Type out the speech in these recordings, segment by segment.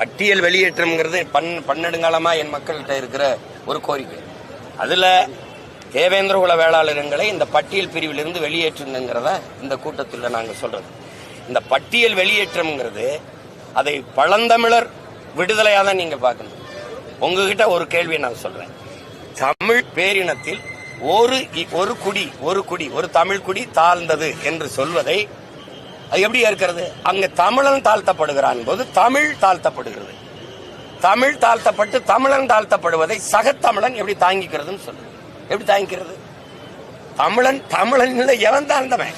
பட்டியல் வெளியேற்றம்ங்கிறது பன் பன்னெடுங்காலமாக என் மக்கள்கிட்ட இருக்கிற ஒரு கோரிக்கை. அதில் தேவேந்திர குல வேளாளர்களை இந்த பட்டியல் பிரிவிலிருந்து வெளியேற்றுங்கிறத இந்த கூட்டத்தில் நாங்கள் சொல்றது. இந்த பட்டியல் வெளியேற்றம்ங்கிறது அதை பழந்தமிழர் விடுதலையாக தான் நீங்கள் பார்க்கணும். உங்ககிட்ட ஒரு கேள்வியை நான் சொல்றேன். தமிழ் பேரினத்தில் ஒரு இ- ஒரு குடி ஒரு குடி ஒரு தமிழ் குடி தாழ்ந்தது என்று சொல்வதை அது எப்படி இருக்கிறது அங்க தமிழன் தாழ்த்தப்படுகிறான் போது தமிழ் தாழ்த்தப்படுகிறது. தமிழ் தாழ்த்தப்பட்டு தமிழன் தாழ்த்தப்படுவதை சகத்தமிழன் எப்படி தாங்கிக்கிறதுன்னு சொல்லு எப்படி தாங்கிக்கிறது? தமிழன் தமிழன் இல்லை எவன் தாழ்ந்தவன்.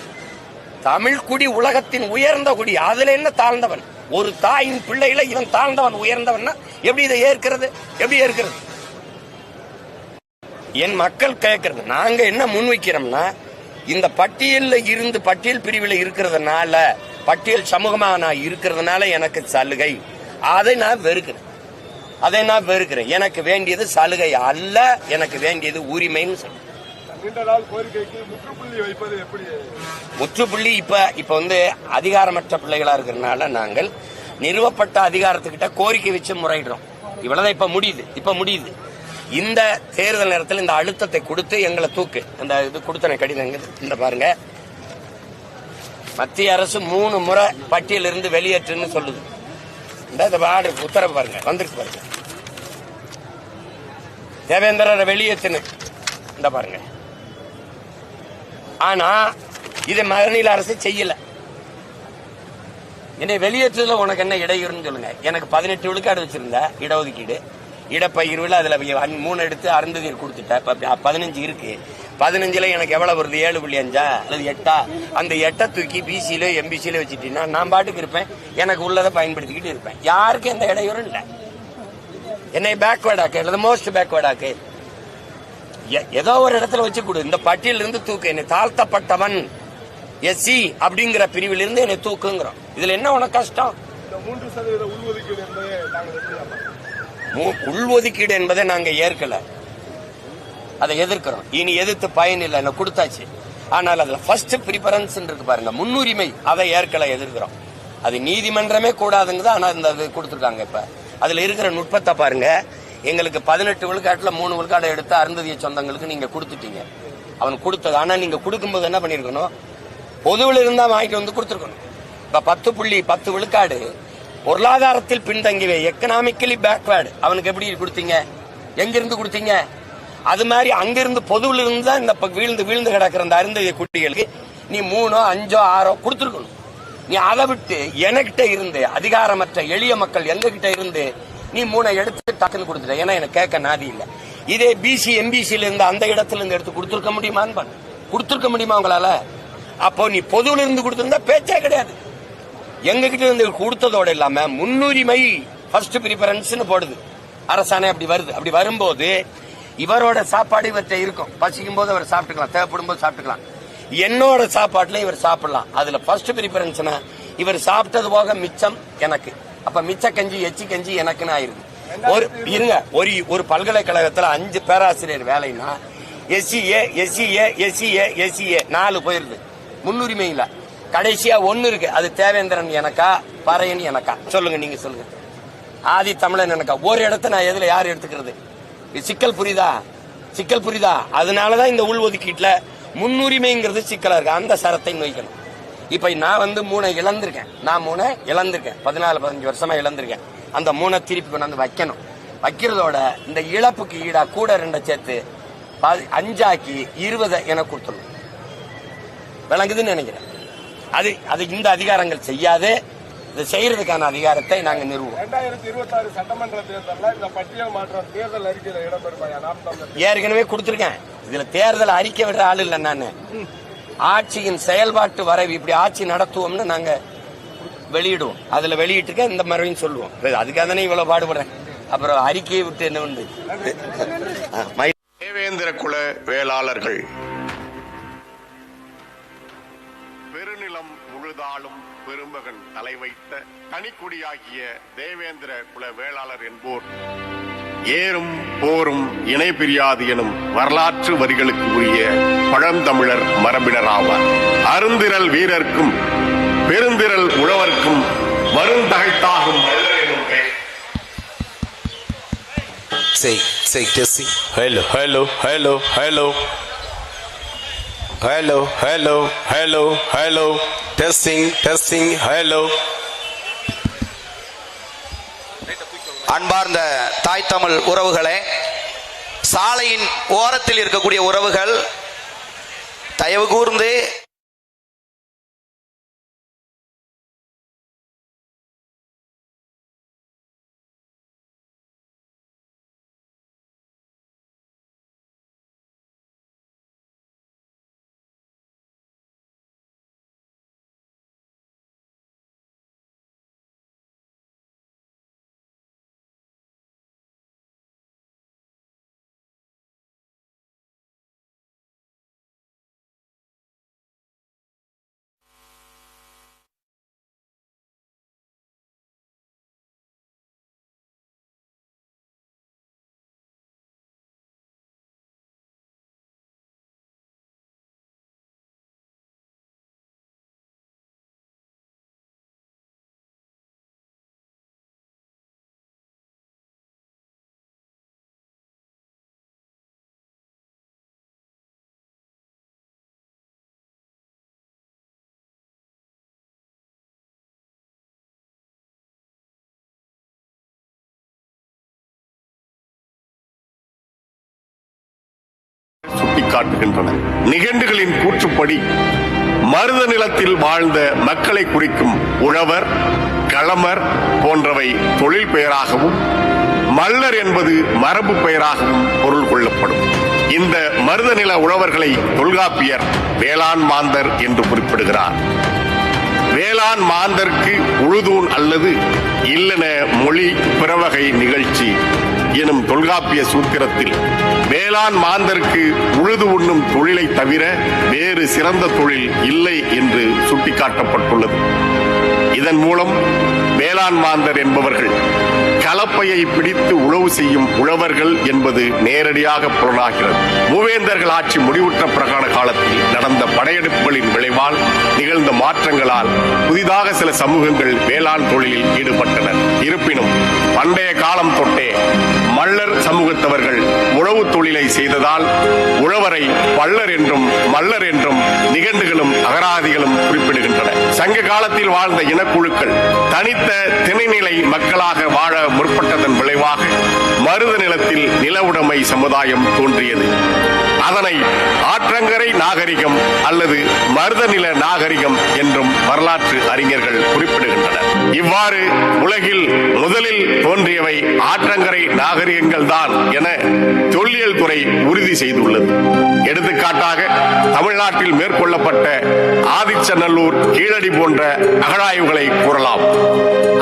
தமிழ் குடி உலகத்தின் உயர்ந்த குடி அதுல என்ன தாழ்ந்தவன்? ஒரு தாயின் பிள்ளையில இவன் தாழ்ந்தவன் உயர்ந்தவன்னா எப்படி இதை ஏற்கிறது? எப்படி ஏற்கிறது? என் மக்கள் கேட்கறது நாங்க என்ன முன்வைக்கிறோம்னா இந்த பட்டியல்ல இருந்து பட்டியல் பிரிவில் இருக்கிறதுனால பட்டியல் சமூகமா நான் இருக்கிறதுனால எனக்கு சலுகை. அதை நான் வெறுக்கிறேன். அதை நான் வெறுக்கிறேன். எனக்கு வேண்டியது சலுகை அல்ல எனக்கு வேண்டியது உரிமைன்னு சொல்றேன் முற்றுப்புள்ளி இப்ப இப்ப வந்து அதிகாரமற்ற பிள்ளைகளா இருக்கிறதுனால நாங்கள் நிறுவப்பட்ட அதிகாரத்துக்கிட்ட கோரிக்கை வச்சு முறையிடுறோம். இவ்வளவுதான் இப்ப முடியுது. இப்ப முடியுது. இந்த தேர்தல் நேரத்தில் இந்த அழுத்தத்தை கொடுத்து எங்களை தூக்கு. அந்த இது கொடுத்தன கடிதம் இந்த பாருங்க. மத்திய அரசு மூணு முறை பட்டியலிருந்து வெளியேற்றுன்னு சொல்லுது. இந்த ஆர்டர் உத்தரவு பாருங்க. வந்திருக்கு பாருங்க. தேவேந்திரரை வெளியேற்றுன்னு. இந்த பாருங்க. ஆனா இதை மாநில அரசு செய்யல. என்னை வெளியேற்றதுல உனக்கு என்ன இடையூறுன்னு சொல்லுங்க. எனக்கு பதினெட்டு விழுக்காடு வச்சிருந்த இடஒதுக்கீடு. இடப்பகிர்வில் அதில் மூணு எடுத்து அருந்ததியில் கொடுத்துட்டேன் இப்ப பதினஞ்சு இருக்கு. பதினஞ்சுல எனக்கு எவ்வளவு வருது? ஏழு புள்ளி அஞ்சா? அல்லது எட்டா? அந்த எட்டை தூக்கி பிசியில எம்பிசியில வச்சுட்டீங்கன்னா நான் பாட்டுக்கு இருப்பேன். எனக்கு உள்ளதை பயன்படுத்திக்கிட்டு இருப்பேன். யாருக்கும் எந்த இடையூறும் இல்லை. என்னை பேக்வேர்ட் ஆக்கு. அல்லது மோஸ்ட் பேக்வேர்ட் ஆக்கு. எ- ஏதோ ஒரு இடத்துல வச்சு கொடு. இந்த பட்டியல இருந்து தூக்கு. என்னை தாழ்த்தப்பட்டவன். எஸ்சி அப்படிங்கிற பிரிவிலிருந்து என்னை தூக்குங்கிறோம் இதுல என்ன உனக்கு கஷ்டம்? மூன்று சதவீத உள்ஒதுக்கீடு என்பதை நாங்கள் எப்படி பார்க்கிறோம்? மு- உள்ஒதுக்கீடு என்பதை நாங்க ஏற்கல. அதை எதிர்க்கிறோம். இனி எதிர்த்து பயன் இல்லை என்ன கொடுத்தாச்சு. ஆனால் அதுல ஃபர்ஸ்ட் ப்ரிஃபரன்ஸ் இருக்கு பாருங்க முன்னுரிமை அதை ஏற்கல எதிர்க்கிறோம். அது நீதிமன்றமே கூடாதுங்குது ஆனால் இந்த அது கொடுத்துருக்காங்க இப்ப. அதுல இருக்கிற நுட்பத்தை பாருங்க எங்களுக்கு பதினெட்டு விழுக்காட்டுல மூணு விழுக்காடை எடுத்து அருந்ததிய சொந்தங்களுக்கு நீங்க கொடுத்துட்டீங்க. அவன் கொடுத்தது ஆனா நீங்க கொடுக்கும்போது என்ன பண்ணிருக்கணும்? பொதுவில் இருந்தா வாங்கிட்டு வந்து கொடுத்துருக்கணும். இப்ப பத்து புள்ளி பத்து விழுக்காடு பொருளாதாரத்தில் பின்தங்கிவே எக்கனாமிக்கலி பேக்வேர்டு அவனுக்கு எப்படி கொடுத்தீங்க? எங்கிருந்து கொடுத்தீங்க? அது மாதிரி அங்கிருந்து பொதுவில் இருந்து தான் இந்த வீழ்ந்து வீழ்ந்து கிடக்கிற அந்த அருந்ததிய குட்டிகளுக்கு நீ மூணோ அஞ்சோ ஆறோ கொடுத்துருக்கணும். நீ அதை விட்டு எனக்கிட்ட இருந்து அதிகாரமற்ற எளிய மக்கள் எங்ககிட்ட இருந்து நீ மூணை எடுத்து டக்குன்னு கொடுத்துட்ட. ஏன்னா எனக்கு கேட்க நாதி இல்லை. இதே பிசி எம்பிசியில இருந்து அந்த இடத்துல இருந்து எடுத்து கொடுத்துருக்க முடியுமான்னு பண்ண கொடுத்துருக்க முடியுமா உங்களால? அப்போ நீ பொதுவில் இருந்து கொடுத்துருந்தா பேச்சே கிடையாது. எங்ககிட்ட இருந்து கொடுத்ததோட இல்லாம முன்னுரிமை ஃபர்ஸ்ட் ப்ரிஃபரன்ஸ்னு போடுது. அரசாணை அப்படி வருது. அப்படி வரும்போது இவரோட சாப்பாடு இவர்கிட்ட இருக்கும். பசிக்கும் போது அவர் சாப்பிட்டுக்கலாம். தேவைப்படும் போது சாப்பிட்டுக்கலாம். என்னோட சாப்பாட்டுல இவர் சாப்பிடலாம். அதுல ஃபர்ஸ்ட் ப்ரிஃபரன்ஸ்னா இவர் சாப்பிட்டது போக மிச்சம் எனக்கு. அப்ப மிச்ச கஞ்சி எச்சி கஞ்சி எனக்குன்னு ஆயிருது. ஒரு இருங்க. ஒரு ஒரு பல்கலைக்கழகத்துல அஞ்சு பேராசிரியர் வேலைன்னா எஸ்சிஏ எஸ்சிஏ எஸ்சிஏ எஸ்சிஏ நாலு போயிருது. முன்னுரிமை கடைசியா ஒன்னு இருக்கு. அது தேவேந்திரன் எனக்கா பறையன் எனக்கா? சொல்லுங்க நீங்க சொல்லுங்க. ஆதி தமிழன் எனக்கா? ஒரு இடத்த நான் எதுல யார் எடுத்துக்கிறது? இது சிக்கல் புரியுதா? சிக்கல் புரியுதா? அதனாலதான் இந்த உள்ஒதுக்கீட்டுல முன்னுரிமைங்கிறது சிக்கலா இருக்கு. அந்த சரத்தை நோய்க்கணும். இப்ப நான் வந்து மூணை இழந்திருக்கேன். நான் மூணை இழந்திருக்கேன். பதினாலு பதினஞ்சு வருஷமா இழந்திருக்கேன். அந்த மூணை திருப்பி கொண்டாந்து வைக்கணும். வைக்கிறதோட இந்த இழப்புக்கு ஈடா கூட ரெண்டை சேர்த்து அஞ்சாக்கி இருபதை என கொடுத்துடணும். விளங்குதுன்னு நினைக்கிறேன். அது அது இந்த அதிகாரங்கள் செய்யாது இது செய்யறதுக்கான அதிகாரத்தை நாங்க நிறுவோம். ரெண்டாயிரத்தி இருபத்தி ஆறு சட்டமன்ற தேர்தலில் இந்த பட்டியல் மாற்றம் தேர்தல் அறிக்கையில் இடம்பெறுமாயா? நாம் தமிழர். ஏற்கனவே கொடுத்திருக்கேன். இதுல தேர்தல் அறிக்கை விடுற ஆள் இல்ல நானு. ஆட்சியின் செயல்பாட்டு வரைவு இப்படி ஆட்சி நடத்துவோம்னு நாங்க வெளியிடுவோம். அதுல வெளியிட்டிருக்கேன் இந்த மறுபடியும் சொல்லுவோம். அதுக்காக தானே இவ்வளவு பாடுபடுறேன். அப்புறம் அறிக்கையை விட்டு என்ன மயில் தேவேந்திர குல வேளாளர்கள். பெருநிலம் பெருமகன் தலை வைத்த தனிக்குடியாகிய தேவேந்திர குல வேளாளர் என்போர் ஏறும் போரும் இணை பிரியாது எனும் வரலாற்று வரிகளுக்கு உரிய பழந்தமிழர் மரபினராவார் அருந்திரல் வீரர்க்கும் பெருந்திரல் உழவர்க்கும் வருந்தகழ்த்தாகும் மல்லர் Say, say, testing. Hello, hello, hello, hello. Hello, hello, hello, hello. Testing, testing, hello. அன்பார்ந்த தாய் தமிழ் உறவுகளே சாலையின் ஓரத்தில் இருக்கக்கூடிய உறவுகள் தயவு கூர்ந்து சுட்டிக்காட்டுகின்றன நிகண்டுகளின் கூற்றுப்படி மருத நிலத்தில் வாழ்ந்த மக்களை குறிக்கும் உழவர் களமர் போன்றவை தொழில் பெயராகவும் மல்லர் என்பது மரபு பெயராகவும் பொருள் கொள்ளப்படும். இந்த மருத நில உழவர்களை தொல்காப்பியர் வேளாண் மாந்தர் என்று குறிப்பிடுகிறார். வேளாண் மாந்தர்க்கு உழுதூன் அல்லது இல்லன மொழி பிறவகை நிகழ்ச்சி எனும் தொல்காப்பிய சூத்திரத்தில் வேளாண் மாந்தர்க்கு உழுது உண்ணும் தொழிலை தவிர வேறு சிறந்த தொழில் இல்லை என்று சுட்டிக்காட்டப்பட்டுள்ளது. இதன் மூலம் வேளாண் மாந்தர் என்பவர்கள் கலப்பையை பிடித்து உழவு செய்யும் உழவர்கள் என்பது நேரடியாக புலனாகிறது. மூவேந்தர்கள் ஆட்சி முடிவுற்ற பிரகார காலத்தில் நடந்த படையெடுப்புகளின் விளைவால் நிகழ்ந்த மாற்றங்களால் புதிதாக சில சமூகங்கள் வேளாண் தொழிலில் ஈடுபட்டனர். இருப்பினும் பண்டைய காலம் தொட்டே மல்லர் சமூகத்தவர்கள் உழவு தொழிலை செய்ததால் உழவரை பள்ளர் என்றும் மல்லர் என்றும் நிகண்டுகளும் அகராதிகளும் குறிப்பிடுகின்றன. சங்க காலத்தில் வாழ்ந்த இனக்குழுக்கள் தனித்த திணைநிலை மக்களாக வாழ முற்பட்டதன் விளைவாக மருத நிலத்தில் நிலவுடைமை சமுதாயம் தோன்றியது. அதனை ஆற்றங்கரை நாகரிகம் அல்லது மருதநில நாகரிகம் என்றும் வரலாற்று அறிஞர்கள் குறிப்பிடுகின்றனர். இவ்வாறு உலகில் முதலில் தோன்றியவை ஆற்றங்கரை காரியங்கள் தான் என தொல்லியல் துறை உறுதி செய்துள்ளது. எடுத்துக்காட்டாக தமிழ்நாட்டில் மேற்கொள்ளப்பட்ட ஆதிச்சநல்லூர் கீழடி போன்ற அகழாய்வுகளை கூறலாம்.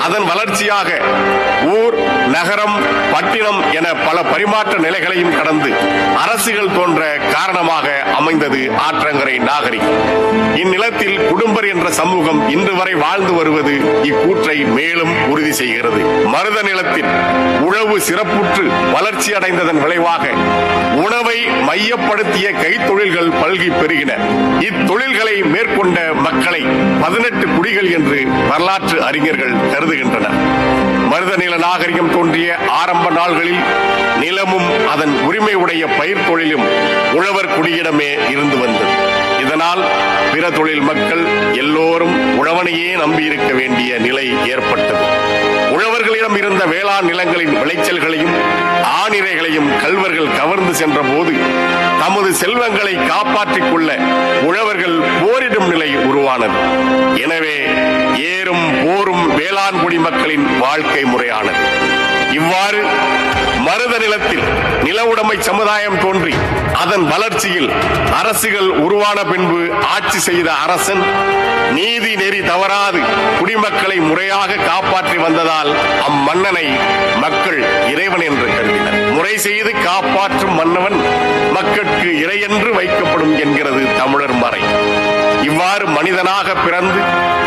அதன் வளர்ச்சியாக ஊர் நகரம் பட்டினம் என பல பரிமாற்ற நிலைகளையும் கடந்து அரசுகள் தோன்ற காரணமாக அமைந்தது ஆற்றங்கரை நாகரிகம். இந்நிலத்தில் குடும்பர் என்ற சமூகம் இன்று வரை வாழ்ந்து வருவது இக்கூற்றை மேலும் உறுதி செய்கிறது. மருத நிலத்தில் உழவு சிறப்புற்று வளர்ச்சி அடைந்ததன் விளைவாக உணவை மையப்படுத்திய கைத்தொழில்கள் பல்கி பெருகின. இத்தொழில்களை மேற்கொண்ட மக்களை பதினெட்டு குடிகள் என்று வரலாற்று அறிஞர்கள் கருதுகின்றனர். மனித நில நாகரிகம் தோன்றிய ஆரம்ப நாள்களில் நிலமும் அதன் உரிமை உடைய பயிர் தொழிலும் உழவர் குடியிடமே இருந்து வந்தது. இதனால் பிற தொழில் மக்கள் எல்லோரும் உழவனையே நம்பியிருக்க வேண்டிய நிலை ஏற்பட்டது. உழவர்களிடம் இருந்த வேளாண் நிலங்களின் விளைச்சல்களையும் ஆணிரைகளையும் கல்வர்கள் கவர்ந்து சென்ற போது தமது செல்வங்களை காப்பாற்றிக் கொள்ள உழவர்கள் போரிடும் நிலை உருவானது. எனவே ஏறும் போரும் வேளாண் குடிமக்களின் வாழ்க்கை முறையானது. இவ்வாறு மருத நிலத்தில் நிலவுடைமை சமுதாயம் தோன்றி அதன் வளர்ச்சியில் அரசுகள் உருவான பின்பு ஆட்சி செய்த அரசன் நீதி நெறி தவறாது குடிமக்களை முறையாக காப்பாற்றி வந்ததால் அம்மன்னனை மக்கள் இறைவன் என்று கருதினர். முறை செய்து காப்பாற்றும் மன்னவன் மக்களுக்கு இறையென்று வைக்கப்படும் என்கிறது தமிழர் மறை. இவ்வாறு மனிதனாக பிறந்து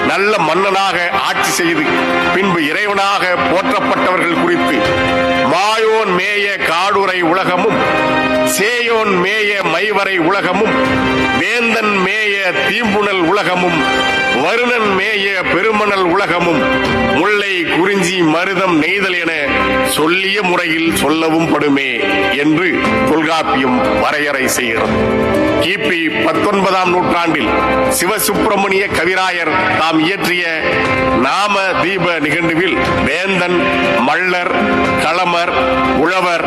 நல்ல மன்னனாக ஆட்சி செய்து பின்பு இறைவனாக போற்றப்பட்டவர்கள் குறித்து மாயோன் மேய காடுரை உலகமும் சேயோன் மேய மைவரை உலகமும் வேந்தன் மேய தீம்புணல் உலகமும் வருணன் மேய பெருமணல் உலகமும் முல்லை குறிஞ்சி மருதம் நெய்தல் என சொல்லிய முறையில் சொல்லவும் படுமே என்று தொல்காப்பியம் வரையறை செய்கிறது. கிபி பத்தொன்பதாம் நூற்றாண்டில் சிவசுப்பிரமணிய கவிராயர் தாம் இயற்றிய நாம தீப நிகழ்வில் வேந்தன் மள்ளர் களமர் உழவர்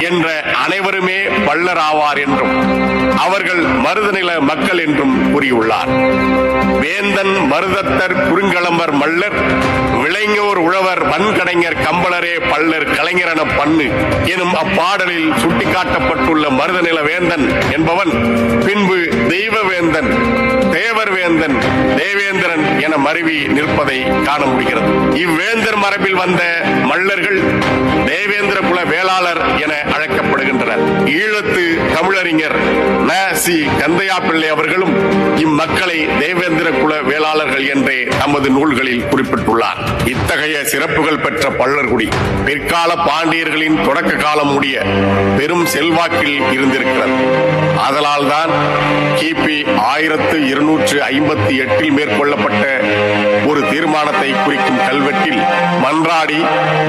என்ற அனைவருமே பள்ளராவார் என்றும் அவர்கள் மருதநில மக்கள் என்றும் கூறியுள்ளார். வேந்தன் மருதத்தர் குறுங்களம்பர் மல்லர் விளைஞோர் உழவர் வன்கடைஞர் கம்பளரே பல்லர் கலைஞரென பண்ணு எனும் அப்பாடலில் சுட்டிக்காட்டப்பட்டுள்ள மருதநில வேந்தன் என்பவன் பின்பு தெய்வ வேந்தன் தேவர் வேந்தன் தேவேந்திரன் என மருவி நிற்பதை காண முடிகிறது. இவ்வேந்தர் மரபில் வந்த மல்லர்கள் தேவேந்திர குல வேளாளர் என அழைக்கப்படுகின்றனர். ஈழத்து தமிழறிஞர் ந. சி. கந்தையா பிள்ளை அவர்களும் இம்மக்களை தேவேந்திர குல வேளாளர்கள் என்றே தமது நூல்களில் குறிப்பிட்டுள்ளார். இத்தகைய சிறப்புகள் பெற்ற பள்ளர்குடி பிற்கால பாண்டியர்களின் தொடக்க காலம் முடிய பெரும் செல்வாக்கில் இருந்திருக்கிறது. ஆதலால்தான் கிபி ஆயிரத்து இருநூற்று ஐம்பத்தி எட்டில் மேற்கொள்ளப்பட்ட ஒரு தீர்மானத்தை குறிக்கும் கல்வெட்டில் மன்றாடி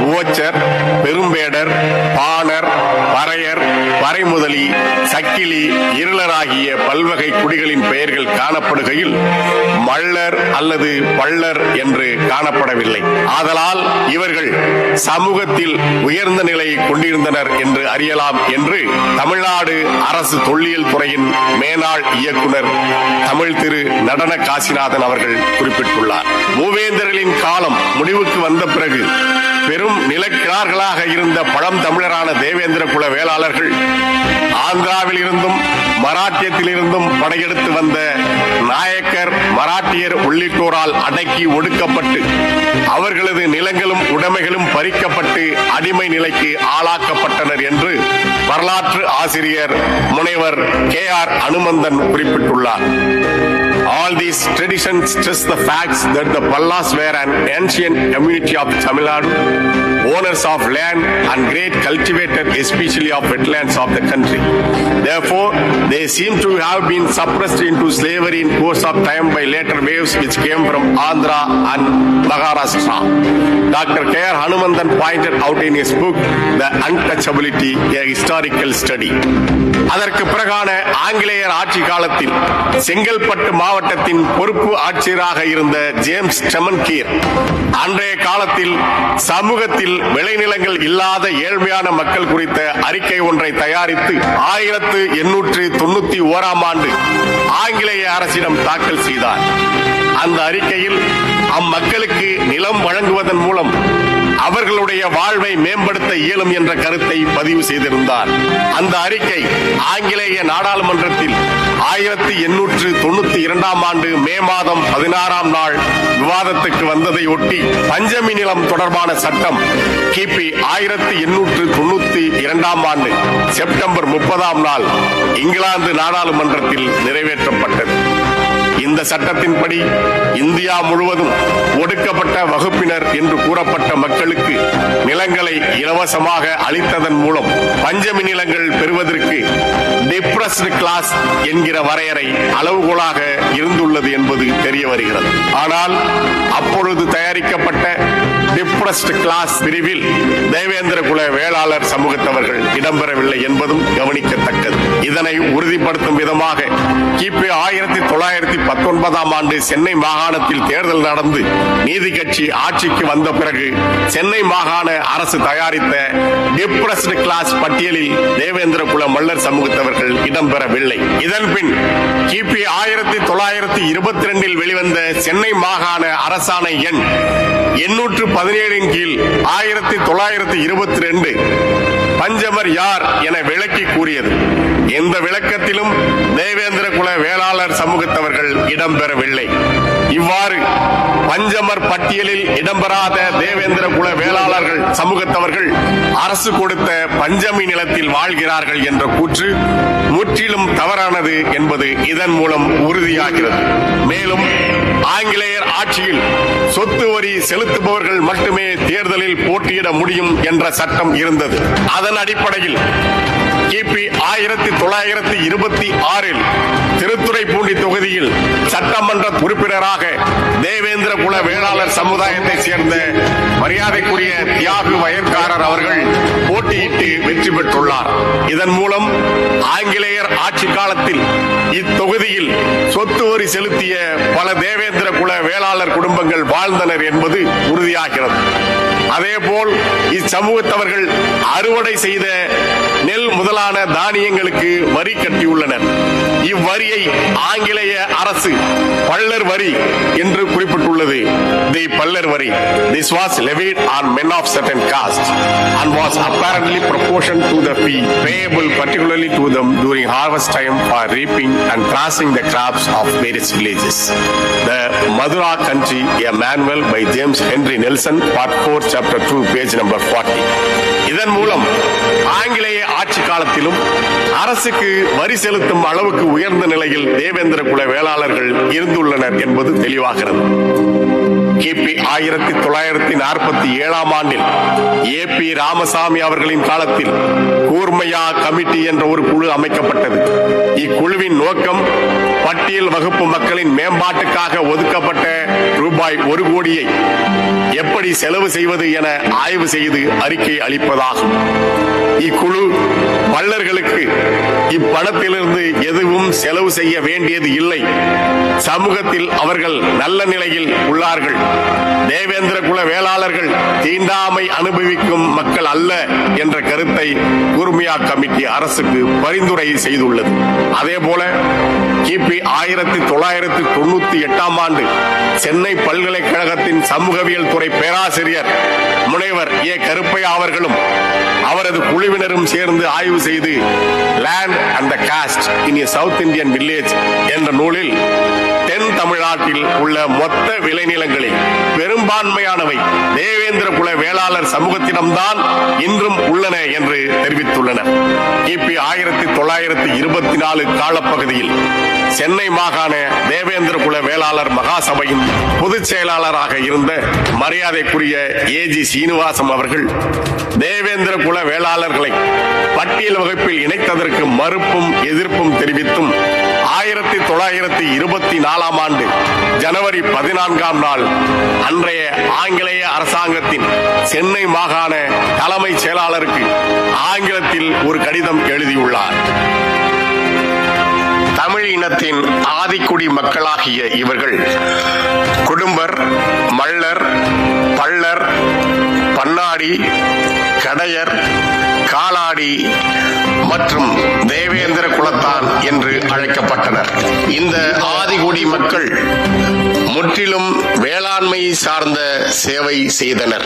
உவச்சர் பெரும்பேடர் பாணர் பறையர் பறைமுதலி சக்கிலி இருளர் ஆகிய பல்வகை குடிகளின் பெயர்கள் காணப்படுகையில் மள்ளர் அல்லது பள்ளர் என்று காணப்படவில்லை. ஆதலால் இவர்கள் சமூகத்தில் உயர்ந்த நிலையை கொண்டிருந்தனர் என்று அறியலாம் என்று தமிழ்நாடு அரசு தொல்லியல் துறையின் மேனாள் இயக்குனர் தமிழ் திரு நடன காசிநாதன் அவர்கள் குறிப்பிட்டுள்ளார். மூவேந்தர்களின் காலம் முடிவுக்கு வந்த பிறகு பெரும் நிலக்கிழார்களாக இருந்த பழம் தமிழரான தேவேந்திர குல வேளாளர்கள் ஆந்திராவில் இருந்தும் மராட்டியத்திலிருந்தும் படையெடுத்து வந்த நாயக்கர் மராட்டியர் உள்ளிட்டோரால் அடக்கி ஒடுக்கப்பட்டு அவர்களது நிலங்களும் உடைமைகளும் பறிக்கப்பட்டு அடிமை நிலைக்கு ஆளாக்கப்பட்டனர் என்று வரலாற்று ஆசிரியர் முனைவர் கே ஆர் அனுமந்தன் குறிப்பிட்டுள்ளார். All these traditions stress the facts that the Pallas were an ancient community of Tamil Nadu, owners of land and great cultivated, especially of wetlands of the country. Therefore, they seem to have been suppressed into slavery in course of time by later waves which came from Andhra and Maharashtra. Dr. K. R. Hanumandan pointed out in his book, The Untouchability, a Historical Study. அதற்கு பிறகான ஆங்கிலேயர் ஆட்சி காலத்தில் செங்கல்பட்டு மாவட்டத்தின் பொறுப்பு ஆட்சியராக இருந்த James செமன்கீர் அன்றைய காலத்தில் சமூகத்தில் விளைநிலங்கள் இல்லாத ஏழ்மையான மக்கள் குறித்த அறிக்கை ஒன்றை தயாரித்து ஆயிரத்து எண்ணூற்று தொண்ணூத்தி ஓராம் ஆண்டு ஆங்கிலேய அரசிடம் தாக்கல் செய்தார். அந்த அறிக்கையில் அம்மக்களுக்கு நிலம் வழங்குவதன் மூலம் அவர்களுடைய வாழ்வை மேம்படுத்த இயலும் என்ற கருத்தை பதிவு செய்திருந்தார். அந்த அறிக்கை ஆங்கிலேய நாடாளுமன்றத்தில் ஆயிரத்தி எண்ணூற்று தொண்ணூத்தி இரண்டாம் ஆண்டு மே மாதம் பதினாறாம் நாள் விவாதத்துக்கு வந்ததை ஒட்டி பஞ்சமி நிலம் தொடர்பான சட்டம் கிபி ஆயிரத்தி எண்ணூற்று தொண்ணூத்தி இரண்டாம் ஆண்டு செப்டம்பர் முப்பதாம் நாள் இங்கிலாந்து நாடாளுமன்றத்தில் நிறைவேற்றப்பட்டது. இந்த சட்டத்தின்படி இந்தியா முழுவதும் ஒடுக்கப்பட்ட வகுப்பினர் என்று கூறப்பட்ட மக்களுக்கு நிலங்களை இலவசமாக அளித்ததன் மூலம் பஞ்சமி நிலங்கள் பெறுவதற்கு டிப்ரஸ்டு கிளாஸ் என்கிற வரையறை அளவுகோலாக இருந்துள்ளது என்பது தெரிய வருகிறது. ஆனால் அப்பொழுது தயாரிக்கப்பட்ட டிப்ரஸ்ட் கிளாஸ் பிரிவில் தேவேந்திர குல வேளாளர் சமூகத்தவர்கள் இடம்பெறவில்லை என்பதும் கவனிக்கத்தக்கது. இதனை உறுதிப்படுத்தும் விதமாக கிபி ஆயிரத்தி தொள்ளாயிரத்தி பத்தொன்பதாம் ஆண்டு சென்னை மாகாணத்தில் தேர்தல் நடந்து நீதி கட்சி ஆட்சிக்கு வந்த பிறகு சென்னை மாகாண அரசு தயாரித்த டிப்ரஸ்ட் கிளாஸ் பட்டியலில் தேவேந்திர குல மல்லர் சமூகத்தவர்கள் இடம்பெறவில்லை. இதன் பின் கிபி ஆயிரத்தி தொள்ளாயிரத்தி இருபத்தி ரெண்டில் வெளிவந்த சென்னை மாகாண அரசாணை எண் எண்ணூற்று பதினேழின் கீழ் ஆயிரத்தி தொள்ளாயிரத்தி இருபத்தி ரெண்டு பஞ்சமர் யார் என விளக்கி கூறியது. எந்த விளக்கத்திலும் தேவேந்திர குல வேளாளர் சமூகத்தவர்கள் இடம்பெறவில்லை. இவ்வாறு பஞ்சமர் பட்டியலில் இடம்பெறாத தேவேந்திர குல வேளாளர்கள் சமூகத்தவர்கள் அரசு கொடுத்த பஞ்சமி நிலத்தில் வாழ்கிறார்கள் என்ற கூற்று முற்றிலும் தவறானது என்பது இதன் மூலம் உறுதியாகிறது. மேலும் ஆங்கிலேயர் ஆட்சியில் சொத்து வரி செலுத்துபவர்கள் மட்டுமே தேர்தலில் போட்டியிட முடியும் என்ற சட்டம் இருந்தது. அதன் அடிப்படையில் கிபி ஆயிரத்தி தொள்ளாயிரத்தி இருபத்தி ஆறில் திருத்துறைப்பூண்டி தொகுதியில் சட்டமன்ற உறுப்பினராக தேவேந்திர குல வேளாளர் சமுதாயத்தை சேர்ந்த மரியாதைக்குரிய தியாகு வயற்காரர் அவர்கள் போட்டியிட்டு வெற்றி பெற்றுள்ளார். இதன் மூலம் ஆங்கிலேயர் ஆட்சி காலத்தில் இத்தொகுதியில் சொத்து வரி செலுத்திய பல தேவேந்திர குல வேளாளர் குடும்பங்கள் வாழ்ந்தனர் என்பது உறுதியாகிறது. அதேபோல் இச்சமூகத்தவர்கள் அறுவடை செய்த நெல் முதலான தானியங்களுக்கு வரி கட்டியுள்ளனர். இவ்வரியை ஆங்கிலேய அரசு பள்ளர் வரி என்று குறிப்பிட்டுள்ளது. தி பல்லர் வரி this was levied on men of certain caste and was apparently proportioned to the fee payable particularly to them during harvest time for reaping and thrashing the crops of various villages. The Madura Country, a manual by James Henry Nelson, part 4, chapter 2, page number 40. இதன் மூலம் ஆங்கிலேய ஆட்சி காலத்திலும் அரசுக்கு வரி செலுத்தும் அளவுக்கு உயர்ந்த நிலையில் தேவேந்திர குல வேளாளர்கள் இருந்துள்ளனர் என்பது தெளிவாகிறது கிபி ஆயிரத்தி தொள்ளாயிரத்தி நாற்பத்தி ஏழாம் ஆண்டில் ஏ பி ராமசாமி அவர்களின் காலத்தில் கூர்மையா கமிட்டி என்ற ஒரு குழு அமைக்கப்பட்டது. இக்குழுவின் நோக்கம் பட்டியல் வகுப்பு மக்களின் மேம்பாட்டுக்காக ஒதுக்கப்பட்ட ரூபாய் ஒரு கோடியை எப்படி செலவு செய்வது என ஆய்வு செய்து அறிக்கை அளிப்பதாகும். இக்குழு பள்ளர்களுக்கு இப்பணத்திலிருந்து எதுவும் செலவு செய்ய வேண்டியது இல்லை. சமூகத்தில் அவர்கள் நல்ல நிலையில் உள்ளார்கள். தேவேந்திர குல வேளாளர்கள் தீண்டாமை அனுபவிக்கும் மக்கள் அல்ல என்ற கருத்தை கூர்மையா கமிட்டி அரசுக்கு பரிந்துரை செய்துள்ளது. அதே போல கிபி ஆயிரத்தி தொள்ளாயிரத்தி தொண்ணூத்தி எட்டாம் ஆண்டு சென்னை பல்கலைக்கழகத்தின் சமூகவியல் துறை பேராசிரியர் முனைவர் ஏ. கருப்பையா அவர்களும் அவரது குழுவினரும் சேர்ந்து ஆய்வு செய்து land and the caste in south Indian village என்ற நூலில் தென் தமிழ்நாட்டில் உள்ள மொத்த விளைநிலங்களில் பெரும்பான்மையானவை தேவேந்திர குல வேளாளர் சமூகத்திடம்தான் இன்றும் உள்ளன என்று தெரிவித்துள்ளனர். கிபி ஆயிரத்தி தொள்ளாயிரத்தி இருபத்தி நாலு காலப்பகுதியில் சென்னை மாகாண தேவேந்திர குல வேளாளர் மகாசபையின் பொதுச் செயலாளராக இருந்த மரியாதைக்குரிய ஏ ஜி சீனிவாசம் அவர்கள் தேவேந்திர குல வேளாளர்களை பட்டியல் வகுப்பில் இணைத்ததற்கு மறுப்பும் எதிர்ப்பும் தெரிவித்தும் தொள்ளாயிரத்தி இருபத்தி நாலாம் ஆண்டு ஜனவரி பதினான்காம் நாள் அன்றைய ஆங்கிலேய அரசாங்கத்தின் சென்னை மாகாண தலைமைச் செயலாளருக்கு ஆங்கிலத்தில் ஒரு கடிதம் எழுதியுள்ளார். தமிழ் இனத்தின் ஆதிக்குடி மக்களாகிய இவர்கள் குடும்பர் மள்ளர் பள்ளர் பன்னாடி கடையர் காலாடி மற்றும் தேவேந்திர குலத்தான் என்று அழைக்கப்பட்டனர். இந்த ஆதிகுடி மக்கள் முற்றிலும் வேளாண்மை சார்ந்த சேவை செய்தனர்.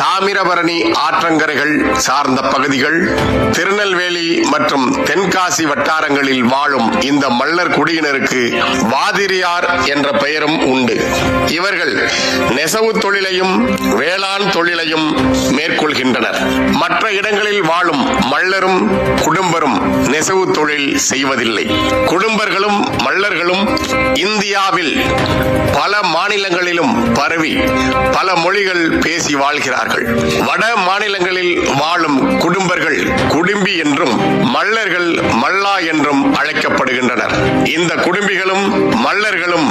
தாமிரபரணி ஆற்றங்கரைகள் சார்ந்த பகுதிகள் திருநெல்வேலி மற்றும் தென்காசி வட்டாரங்களில் வாழும் இந்த மல்லர் குடியினருக்கு வாதிரியார் என்ற பெயரும் உண்டு. இவர்கள் நெசவு தொழிலையும் வேளாண் தொழிலையும் மேற்கொள்கின்றனர். மற்ற இடங்களில் வாழும் மல்லரும் குடும்பரும் நெசவு தொழில் செய்வதில்லை. குடும்பர்களும் மல்லர்களும் இந்தியாவில் பல மாநிலங்களிலும் பரவி பல மொழிகள் பேசி வாழ்கிறார்கள். வட மாநிலங்களில் வாழும் குடும்பர்கள் குடும்பி என்றும் மல்லர்கள் மல்லா என்றும் அழைக்கப்படுகின்றனர். இந்த குடும்பிகளும் மல்லர்களும்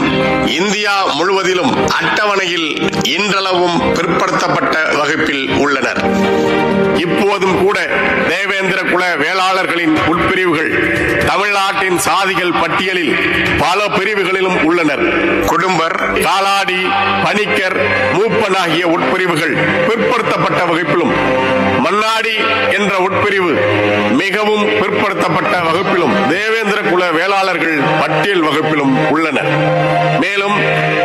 இந்தியா முழுவதிலும் அட்டவணையில் இன்றளவும் பிற்படுத்தப்பட்ட வகுப்பில் உள்ளனர். இப்போதும் கூட தேவேந்திர குல வேளாளர்களின் உட்பிரிவுகள் தமிழ்நாட்டின் சாதிகள் பட்டியலில் பல பிரிவுகளிலும் உள்ளனர். குடும்பர் காலாடி பணிக்கர் மூப்பன் ஆகிய உட்பிரிவுகள் பிற்படுத்தப்பட்ட வகுப்பிலும் மன்னாடி என்ற உட்பிரிவு மிகவும் பிற்படுத்தப்பட்ட வகுப்பிலும் தேவேந்திர குல வேளாளர்கள் பட்டியல் வகுப்பிலும் உள்ளனர். மேலும்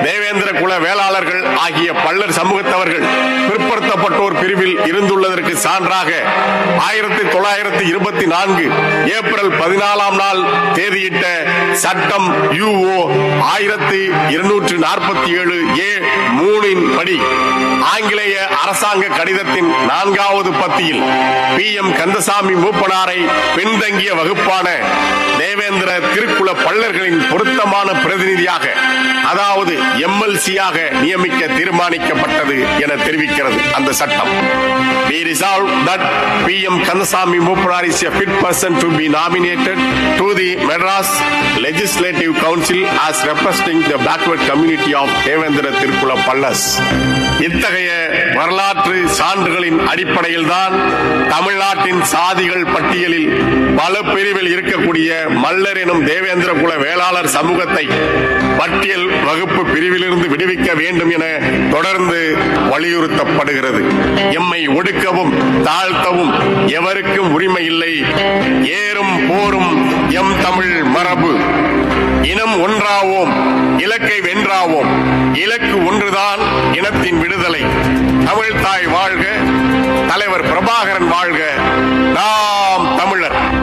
தேவேந்திர குல வேளாளர்கள் ஆகிய பல்லர் சமூகத்தவர்கள் பிற்படுத்தப்பட்டோர் பிரிவில் இருந்துள்ளதற்கு ஆண்டாக ஆயிரத்தி தொள்ளாயிரத்தி இருபத்தி நான்கு ஏப்ரல் பதினாலாம் நாள் தேதியிட்ட சட்டம் யூஓ ஆயிரத்தி இருநூற்று நாற்பத்தி ஏழு ஏ மூணின் படி. ஆங்கிலேய அரசாங்க கடிதத்தின் நான்காவது பத்தியில் பி எம் கந்தசாமி மூப்பனாரை பின்தங்கிய வகுப்பான தேவேந்திர திருக்குல பள்ளர்களின் பொருத்தமான பிரதிநிதியாக அதாவது எம்எல்சியாக நியமிக்க தீர்மானிக்கப்பட்டது என தெரிவிக்கிறது அந்த சட்டம். We resolve that PM Kandasamy Muprar is a fit person to be nominated to the Madras Legislative Council as representing the backward community of Devendra Tirkula Pallas. இத்தகைய வரலாற்று சான்றுகளின் அடிப்படையில் தான் தமிழ்நாட்டின் சாதிகள் பட்டியலில் பல பிரிவில் இருக்கக்கூடிய மல்லர் எனும் தேவேந்திர குல வேளாளர் சமூகத்தை பட்டியல் வகுப்பு பிரிவிலிருந்து விடுவிக்க வேண்டும் என தொடர்ந்து வலியுறுத்தப்படுகிறது. எம்மை ஒடுக்கவும் தாழ்த்தவும் எவருக்கும் உரிமை இல்லை. ஏறும் போரும் எம் தமிழ் மரபு. இனம் ஒன்றாவோம் இலக்கை வென்றாவோம். இலக்கு ஒன்றுதான் இனத்தின் விடுதலை. தமிழ் தாய் வாழ்க தலைவர் பிரபாகரன் வாழ்க. நாம் தமிழர்.